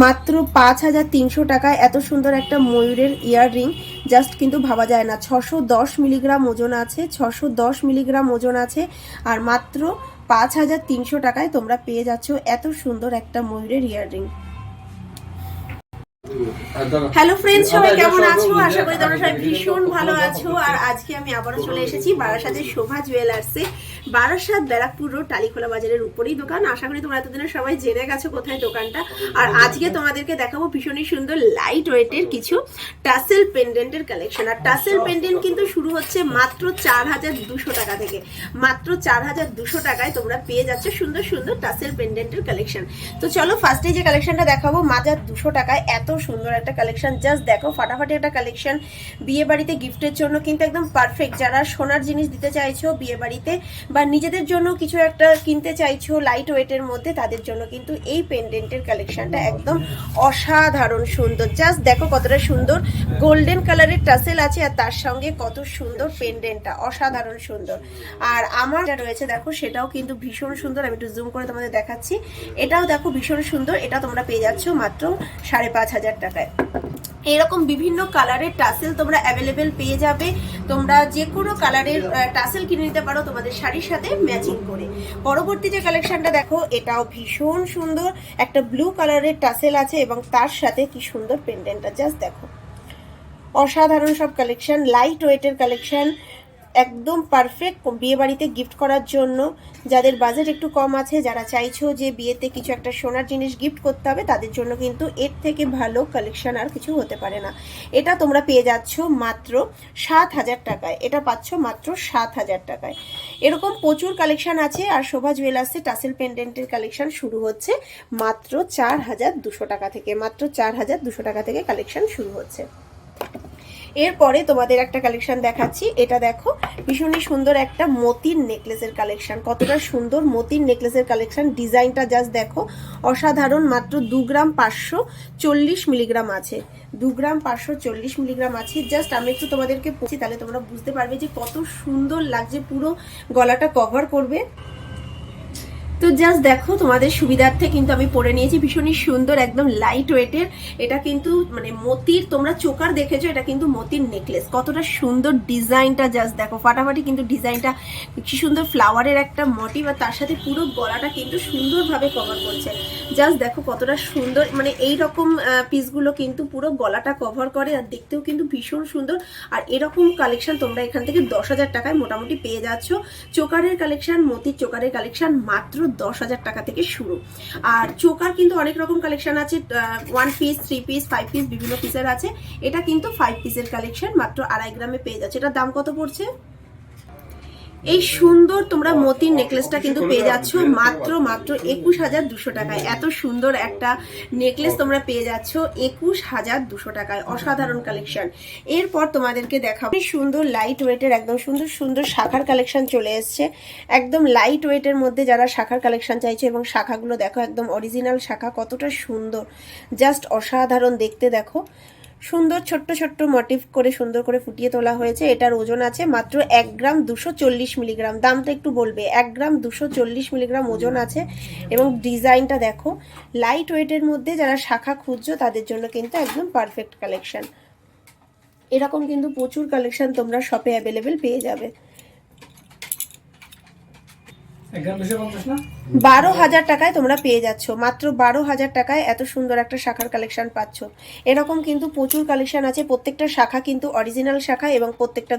মাত্র পাঁচ হাজার তিনশো টাকায় এত সুন্দর একটা ময়ূরের ইয়াররিং। জাস্ট কিন্তু ভাবা যায় না। ছশো দশ মিলিগ্রাম ওজন আছে, ছশো দশ মিলিগ্রাম ওজন আছে, আর মাত্র পাঁচ হাজার তিনশো টাকায় তোমরা পেয়ে যাচ্ছ এত সুন্দর একটা ময়ূরের ইয়াররিং। হ্যালো ফ্রেন্ডস সবাই কেমন আছো? আশা করি তোমরা সবাই ভীষণ ভালো আছো। আর আজকে আমি আবারও চলে এসেছি বারাসাতের শোভা জুয়েলার্সে। বারাসাত ব্যারাকপুর রোড টালিখোলা বাজারের উপরেই দোকান। আশা করি তোমরা এতদিনে সবাই জেনে গেছো কোথায় দোকানটা। আর আজকে তোমাদেরকে দেখাবো ভীষণই সুন্দর লাইট ওয়েটের কিছু টাসেল পেন্ডেন্টের কালেকশন আর টাসেল পেন্ডেন্ট কিন্তু শুরু হচ্ছে মাত্র চার হাজার দুশো টাকা থেকে। মাত্র চার হাজার দুশো টাকায় তোমরা পেয়ে যাচ্ছ সুন্দর সুন্দর টাসেল পেন্ডেন্টের কালেকশন তো চলো ফার্স্টে যে কালেকশনটা দেখাবো মাজার দুশো টাকায় এত সুন্দর একটা কালেকশন জাস্ট দেখো, ফাটাফাটি একটা কালেকশন বিয়ে বাড়িতে গিফটের জন্য কিন্তু একদম পারফেক্ট যারা সোনার জিনিস দিতে চাইছো বিয়ে বাড়িতে বা নিজেদের জন্য কিছু একটা কিনতে চাইছো লাইট ওয়েটের মধ্যে, তাদের জন্য কিন্তু এই পেন্ডেন্টের কালেকশনটা একদম অসাধারণ সুন্দর। জাস্ট দেখো কতটা সুন্দর। গোল্ডেন কালারের টাসেল আছে আর তার সঙ্গে কত সুন্দর পেন্ডেন্টটা অসাধারণ সুন্দর। আর আমার যা রয়েছে দেখো, সেটাও কিন্তু ভীষণ সুন্দর। আমি একটু জুম করে তোমাদের দেখাচ্ছি। এটাও দেখো ভীষণ সুন্দর। এটা তোমরা পেয়ে যাচ্ছ মাত্র সাড়ে পাঁচ হাজার টাকায়। এরকম বিভিন্ন কালারের টাসেল তোমরা অ্যাভেলেবেল পেয়ে যাবে। তোমরা যে কোনো কালারের টাসেল কিনে নিতে পারো তোমাদের শাড়ির সাথে ম্যাচিং করে। পরবর্তী যে কালেকশনটা দেখো, এটাও ভীষণ সুন্দর। একটা ব্লু কালারের টাসেল আছে এবং তার সাথে কি সুন্দর পেন্ডেন্টটা জাস্ট দেখো। অসাধারণ সব কালেকশন লাইট ওয়েটের কালেকশন একদম পারফেক্ট বিয়ে বাড়িতে গিফট করার জন্য। যাদের বাজেট একটু কম আছে, যারা চাইছো যে বিয়েতে কিছু একটা সোনার জিনিস গিফট করতে হবে, তাদের জন্য কিন্তু এর থেকে ভালো কালেকশন আর কিছু হতে পারে না। এটা তোমরা পেয়ে যাচ্ছ মাত্র সাত হাজার টাকায়। এটা পাচ্ছ মাত্র সাত হাজার টাকায়। এরকম প্রচুর কালেকশন আছে আর শোভা জুয়েলার্সে টাসেল পেন্ডেন্টের কালেকশন শুরু হচ্ছে মাত্র চার হাজার দুশো টাকা থেকে। মাত্র চার হাজার দুশো টাকা থেকে কালেকশন শুরু হচ্ছে। এরপরে তোমাদের একটা কালেকশন দেখাচ্ছি। এটা দেখো, ভীষণই সুন্দর একটা মতির নেকলেসের কালেকশন কতটা সুন্দর মতির নেকলেসের কালেকশন ডিজাইনটা জাস্ট দেখো, অসাধারণ। মাত্র দু গ্রাম পাঁচশো চল্লিশ মিলিগ্রাম আছে। দু গ্রাম পাঁচশো চল্লিশ মিলিগ্রাম আছে। জাস্ট আমি একটু তোমাদেরকে পড়ছি তাহলে তোমরা বুঝতে পারবে যে কত সুন্দর লাগছে। পুরো গলাটা কভার করবে। তো জাস্ট দেখো, তোমাদের সুবিধার্থে কিন্তু আমি পরে নিয়েছি ভীষণই সুন্দর, একদম লাইট ওয়েটের এটা কিন্তু মানে মতির, তোমরা চোকার দেখেছ, এটা কিন্তু মতির নেকলেস কতটা সুন্দর ডিজাইনটা জাস্ট দেখো। ফাটাফাটি কিন্তু ডিজাইনটা, কি সুন্দর ফ্লাওয়ারের একটা মোটিভ আর তার সাথে পুরো গলাটা কিন্তু সুন্দরভাবে কভার করছে। জাস্ট দেখো কতটা সুন্দর মানে এই রকম পিসগুলো কিন্তু পুরো গলাটা কভার করে, আর দেখতেও কিন্তু ভীষণ সুন্দর। আর এরকম কালেকশন তোমরা এখান থেকে দশ হাজার টাকায় মোটামুটি পেয়ে যাচ্ছ। চোকারের কালেকশন মতির চোকারের কালেকশন মাত্র দশ হাজার টাকা থেকে শুরু। আর চোকার কিন্তু অনেক রকম কালেকশন আছে one piece three piece five piece বিভিন্ন পিসের আছে। এটা কিন্তু ফাইভ পিসের কালেকশন মাত্র আড়াই গ্রামে পেয়ে যাচ্ছে। এটার দাম কত পড়ছে? এই সুন্দর তোমরা মতির নেকলেসটা কিন্তু পেয়ে যাচ্ছ মাত্র মাত্র একুশ হাজার দুশো টাকায়। এত সুন্দর একটা নেকলেস তোমরা পেয়ে যাচ্ছ একুশ হাজার দুশো টাকায়। অসাধারণ কালেকশন এরপর তোমাদেরকে দেখাবো। সুন্দর লাইট ওয়েটের একদম সুন্দর সুন্দর শাখার কালেকশন চলে এসছে। একদম লাইট ওয়েটের মধ্যে যারা শাখার কালেকশন চাইছে এবং শাখাগুলো দেখো একদম অরিজিনাল শাখা কতটা সুন্দর। জাস্ট অসাধারণ দেখতে দেখো। সুন্দর ছোট্ট ছোট্ট মোটিভ করে সুন্দর করে ফুটিয়ে তোলা হয়েছে। এটার ওজন আছে মাত্র এক গ্রাম দুশো চল্লিশ মিলিগ্রাম। দামটা একটু বলবে। এক গ্রাম দুশো চল্লিশ মিলিগ্রাম ওজন আছে এবং ডিজাইনটা দেখো লাইট ওয়েটের মধ্যে যারা শাখা খুঁজছো, তাদের জন্য কিন্তু একদম পারফেক্ট কালেকশন এরকম কিন্তু প্রচুর কালেকশন তোমরা শপে অ্যাভেলেবেল পেয়ে যাবে এক গ্রাম দুশো পঞ্চাশ না বারো হাজার টাকায় তোমরা পেয়ে যাচ্ছ। মাত্র বারো হাজার টাকায় এত সুন্দর একটা শাখার কালেকশন পাচ্ছ। এরকম কিন্তু প্রচুর কালেকশন আছে। প্রত্যেকটা শাখা কিন্তু অরিজিনাল শাখা এবং প্রত্যেকটা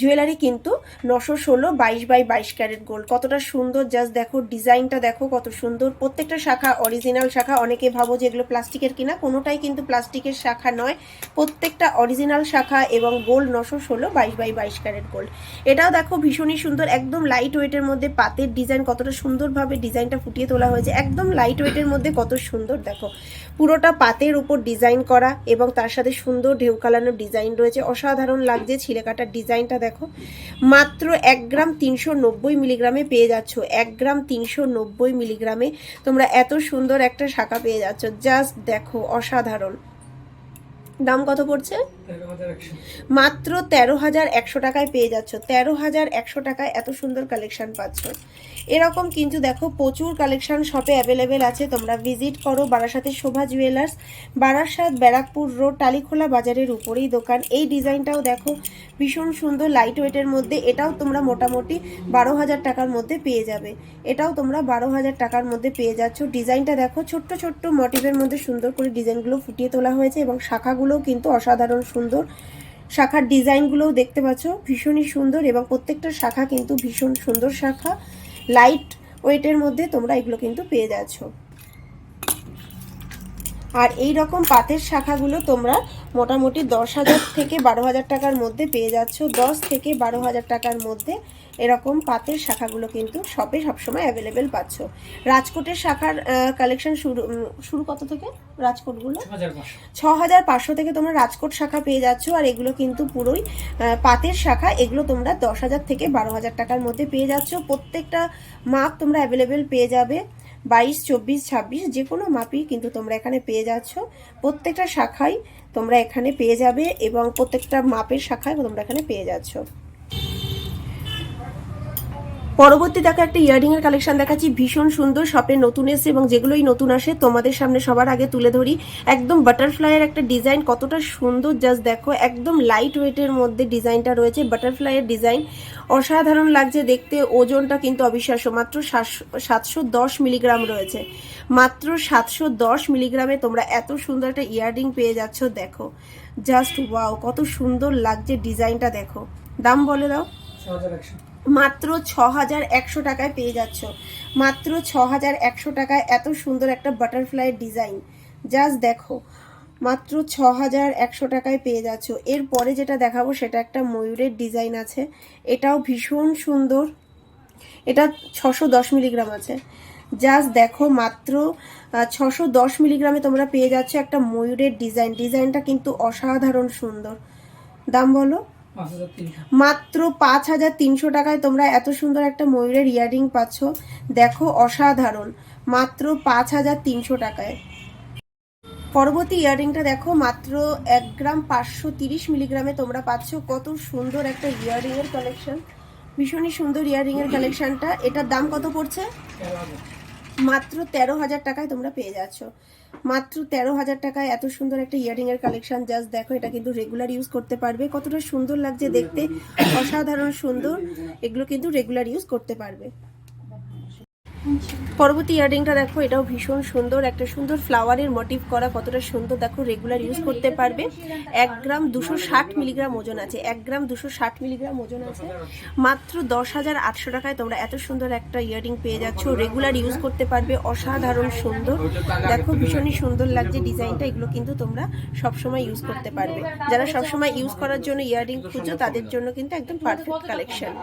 জুয়েলারি কিন্তু নশো ষোলো বাইশ বাই বাইশ ক্যারেট গোল্ড কতটা সুন্দর জাস্ট দেখো, ডিজাইনটা দেখো কত সুন্দর। প্রত্যেকটা শাখা অরিজিনাল শাখা, অনেকে ভাবো যে এগুলো প্লাস্টিকের কিনা। কোনোটাই কিন্তু প্লাস্টিকের শাখা নয়। প্রত্যেকটা অরিজিনাল শাখা এবং গোল্ড নশো ষোলো বাইশ বাই বাইশ ক্যারেট গোল্ড এটাও দেখো ভীষণই সুন্দর, একদম লাইট ওয়েটের মধ্যে পাতের ডিজাইন কতটা সুন্দরভাবে ডিজাইনটা ফুটিয়ে তোলা হয়েছে, একদম লাইট ওয়েটের মধ্যে কত সুন্দর, দেখো। পুরোটা পাতের উপর ডিজাইন করা এবং তার সাথে সুন্দর ঢেউ কালানো ডিজাইন রয়েছে। অসাধারণ লাগছে ছিলে কাটার ডিজাইনটা, দেখো। মাত্র এক গ্রাম তিনশো নব্বই মিলিগ্রামে পেয়ে যাচ্ছ, এক গ্রাম তিনশো নব্বই মিলিগ্রামে তোমরা এত সুন্দর একটা শাখা পেয়ে যাচ্ছ। জাস্ট দেখো, অসাধারণ। দাম কত পড়ছে? মাত্র তেরো হাজার একশো টাকায় পেয়ে যাচ্ছ। তেরো হাজার একশো টাকায় এত সুন্দর কালেকশন পাচ্ছ। এরকম কিন্তু দেখো প্রচুর কালেকশন শপে অ্যাভেলেবেল আছে। তোমরা ভিজিট করো বারাসাতের শোভা জুয়েলার্স বারাসাত, ব্যারাকপুর রোড টালিখোলা বাজারের উপরেই দোকান। এই ডিজাইনটাও দেখো ভীষণ সুন্দর লাইট ওয়েটের মধ্যে। এটাও তোমরা মোটামুটি বারো হাজার টাকার মধ্যে পেয়ে যাবে। এটাও তোমরা বারো হাজার টাকার মধ্যে পেয়ে যাচ্ছ। ডিজাইনটা দেখো ছোট্ট ছোট্ট মোটিভের মধ্যে সুন্দর করে ডিজাইনগুলো ফুটিয়ে তোলা হয়েছে এবং শাখাগুলোও কিন্তু অসাধারণ সুন্দর। শাখার ডিজাইনগুলোও দেখতে পাচ্ছ, ভীষণই সুন্দর এবং প্রত্যেকটা শাখা কিন্তু ভীষণ সুন্দর শাখা। লাইট ওয়েটের মধ্যে তোমরা এগুলো কিন্তু পেয়ে যাচ্ছ। আর এই রকম পাতের শাখাগুলো তোমরা মোটামুটি দশ হাজার থেকে বারো হাজার টাকার মধ্যে পেয়ে যাচ্ছ। দশ থেকে বারো হাজার টাকার মধ্যে এরকম পাতের শাখাগুলো কিন্তু শপে সবসময় অ্যাভেলেবেল পাচ্ছ। রাজকোটের শাখার কালেকশন শুরু শুরু কত থেকে রাজকোটগুলো? ছ হাজার পাঁচশো। ছ হাজার পাঁচশো থেকে তোমরা রাজকোট শাখা পেয়ে যাচ্ছ আর এগুলো কিন্তু পুরোই পাতের শাখা। এগুলো তোমরা দশ হাজার থেকে বারো হাজার টাকার মধ্যে পেয়ে যাচ্ছ। প্রত্যেকটা মাপ তোমরা অ্যাভেলেবেল পেয়ে যাবে। বাইশ, চব্বিশ, ছাব্বিশ, যে কোনো মাপই কিন্তু তোমরা এখানে পেয়ে যাচ্ছ। প্রত্যেকটা শাখাই তোমরা এখানে পেয়ে যাবে এবং প্রত্যেকটা মাপের শাখায় তোমরা এখানে পেয়ে যাচ্ছ। পরবর্তী দেখো একটা ইয়ারিং এর কালেকশন দেখাচ্ছি। ভীষণ সুন্দর শপে নতুন এসে এবং যেগুলোই নতুন আসে, তোমাদের সামনে সবার আগে তুলে ধরি। একদম বাটারফ্লাইয়ের একটা ডিজাইন কতটা সুন্দর জাস্ট দেখো, একদম লাইট ওয়েটের মধ্যে ডিজাইনটা রয়েছে। বাটারফ্লাইয়ের ডিজাইন অসাধারণ লাগছে দেখতে, ওজনটা কিন্তু অবিশ্বাস্য, মাত্র সাতশো দশ মিলিগ্রাম রয়েছে। মাত্র সাতশো দশ মিলিগ্রামে তোমরা এত সুন্দর একটা ইয়াররিং পেয়ে যাচ্ছ, দেখো। জাস্ট ওয়াও কত সুন্দর লাগছে ডিজাইনটা দেখো। দাম বলে দাও। মাত্র ছ হাজার একশো টাকায় পেয়ে যাচ্ছ। মাত্র ছ হাজার একশো টাকায় এত সুন্দর একটা বাটারফ্লাইয়ের ডিজাইন জাস্ট দেখো, মাত্র ছ হাজার একশো টাকায় পেয়ে যাচ্ছ। এরপরে যেটা দেখাবো সেটা একটা ময়ূরের ডিজাইন আছে। এটাও ভীষণ সুন্দর। এটা ছশো দশ মিলিগ্রাম আছে। জাস্ট দেখো, মাত্র ছশো দশ মিলিগ্রামে তোমরা পেয়ে যাচ্ছ একটা ময়ূরের ডিজাইন ডিজাইনটা কিন্তু অসাধারণ সুন্দর। দাম বলো? মাত্র পাঁচ হাজার তিনশো টাকায় তোমরা এত সুন্দর একটা ময়ূরের ইয়ারিং পাচ্ছ। দেখো অসাধারণ। মাত্র পাঁচ হাজার তিনশো টাকায়। পরবর্তী ইয়ারিংটা দেখো মাত্র এক গ্রাম পাঁচশো তিরিশ মিলিগ্রামে তোমরা পাচ্ছ। কত সুন্দর একটা ইয়ারিং এর কালেকশন ভীষণই সুন্দর ইয়ারিং এর কালেকশনটা এটার দাম কত পড়ছে? মাত্র তেরো হাজার টাকায় তোমরা পেয়ে যাচ্ছ। মাত্র তেরো হাজার টাকায় এত সুন্দর একটা ইয়ারিং এর কালেকশন জাস্ট দেখো, এটা কিন্তু রেগুলার ইউজ করতে পারবে। কতটা সুন্দর লাগছে দেখতে। অসাধারণ সুন্দর। এগুলো কিন্তু রেগুলার ইউজ করতে পারবে। পরবর্তী ইয়াররিংটা দেখো, এটাও ভীষণ সুন্দর। একটা সুন্দর ফ্লাওয়ারের মোটিভ করা, কতটা সুন্দর। দেখো রেগুলার ইউজ করতে পারবে। এক গ্রাম দুশো ষাট মিলিগ্রাম ওজন আছে। এক গ্রাম দুশো ষাট মিলিগ্রাম ওজন আছে। মাত্র দশ হাজার আটশো টাকায় তোমরা এত সুন্দর একটা ইয়াররিং পেয়ে যাচ্ছ। রেগুলার ইউজ করতে পারবে। অসাধারণ সুন্দর। দেখো, ভীষণই সুন্দর লাগছে ডিজাইনটা। এগুলো কিন্তু তোমরা সবসময় ইউজ করতে পারবে। যারা সবসময় ইউজ করার জন্য ইয়াররিং খুঁজো তাদের জন্য কিন্তু একদম পারফেক্ট কালেকশন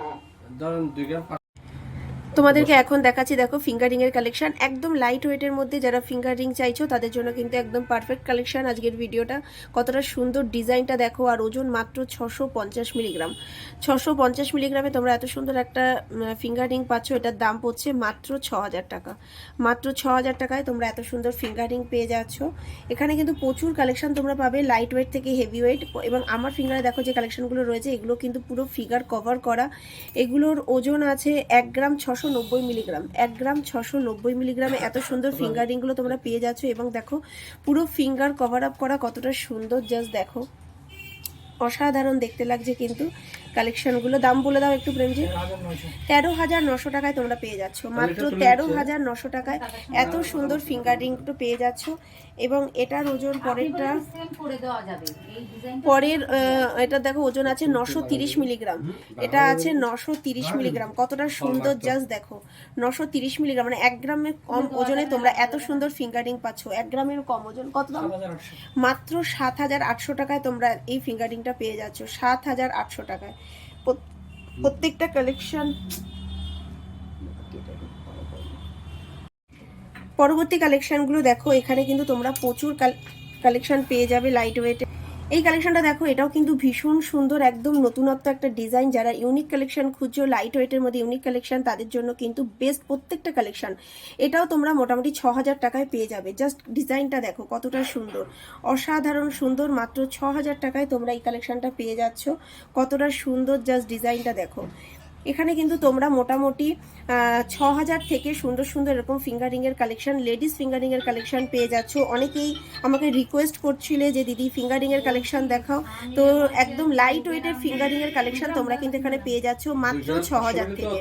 তোমাদেরকে এখন দেখাচ্ছি দেখো ফিঙ্গারিং এর কালেকশন একদম লাইট ওয়েটের মধ্যে যারা ফিঙ্গার রিং চাইছো তাদের জন্য কিন্তু একদম পারফেক্ট কালেকশন আজকের ভিডিওটা। কতটা সুন্দর ডিজাইনটা দেখো আর ওজন মাত্র ছশো পঞ্চাশ মিলিগ্রাম ছশো পঞ্চাশ মিলিগ্রামে তোমরা এত সুন্দর একটা ফিঙ্গার রিং পাচ্ছ এটার দাম পড়ছে মাত্র ছ হাজার টাকা। মাত্র ছ হাজার টাকায় তোমরা এত সুন্দর ফিঙ্গার রিং পেয়ে যাচ্ছ। এখানে কিন্তু প্রচুর কালেকশন তোমরা পাবে লাইট ওয়েট থেকে হেভি ওয়েট এবং আমার ফিঙ্গারে দেখো যে কালেকশনগুলো রয়েছে এগুলো কিন্তু পুরো ফিগার কভার করা। এগুলোর ওজন আছে এক গ্রাম ছশো নব্বই মিলিগ্রাম। এক গ্রাম ছশো নব্বই মিলিগ্রামে এত সুন্দর ফিঙ্গার রিংগুলো তোমরা পেয়ে যাচ্ছ এবং দেখো, পুরো ফিঙ্গার কভার আপ করা কতটা সুন্দর জাস্ট দেখো। অসাধারণ দেখতে লাগছে কিন্তু। কালেকশনগুলো দাম বলে দাও একটু প্রেমজি। তেরো হাজার নশো টাকায় তোমরা পেয়ে যাচ্ছ। মাত্র তেরো হাজার নশো টাকায় এত সুন্দর ফিঙ্গার রিংটা পেয়ে যাচ্ছ এবং এটার ওজন পরেরটা করে দেওয়া যাবে। এই ডিজাইন পরের এটা দেখো ওজন আছে নশো তিরিশ মিলিগ্রাম। এটা আছে নশো তিরিশ মিলিগ্রাম। কতটা সুন্দর জাস্ট দেখো নশো তিরিশ মিলিগ্রাম। মানে এক গ্রামের কম ওজনে তোমরা এত সুন্দর ফিঙ্গার ফিঙ্গারিং পাচ্ছ। এক গ্রামের কম ওজন। কত দাম? মাত্র সাত হাজার আটশো টাকায় তোমরা এই ফিঙ্গার ফিঙ্গারিংটা পেয়ে যাচ্ছ। সাত হাজার আটশো টাকায়। প্রত্যেকটা কালেকশন পরবর্তী কালেকশনগুলো দেখো এখানে কিন্তু তোমরা প্রচুর কালেকশন পেয়ে যাবে লাইট ওয়েটে এই কালেকশনটা দেখো, এটাও কিন্তু ভীষণ সুন্দর, একদম নতুনত্ব একটা ডিজাইন যারা ইউনিক কালেকশন খুঁজছো লাইট ওয়েটের মধ্যে ইউনিক কালেকশন তাদের জন্য কিন্তু বেস্ট প্রত্যেকটা কালেকশন এটাও তোমরা মোটামুটি ছ হাজার টাকায় পেয়ে যাবে। জাস্ট ডিজাইনটা দেখো, কতটা সুন্দর। অসাধারণ সুন্দর, মাত্র ছ হাজার টাকায় তোমরা এই কালেকশনটা পেয়ে যাচ্ছ। কতটা সুন্দর জাস্ট ডিজাইনটা দেখো। এখানে কিন্তু তোমরা মোটামুটি ছ হাজার থেকে সুন্দর সুন্দর এরকম ফিঙ্গারিংয়ের কালেকশন লেডিস ফিঙ্গারিংয়ের কালেকশন পেয়ে যাচ্ছ। অনেকেই আমাকে রিকোয়েস্ট করছিলে যে দিদি ফিঙ্গারিংয়ের কালেকশন দেখাও। তো একদম লাইট ওয়েটের ফিঙ্গারিংয়ের কালেকশন তোমরা কিন্তু এখানে পেয়ে যাচ্ছ মাত্র ছ হাজার থেকে।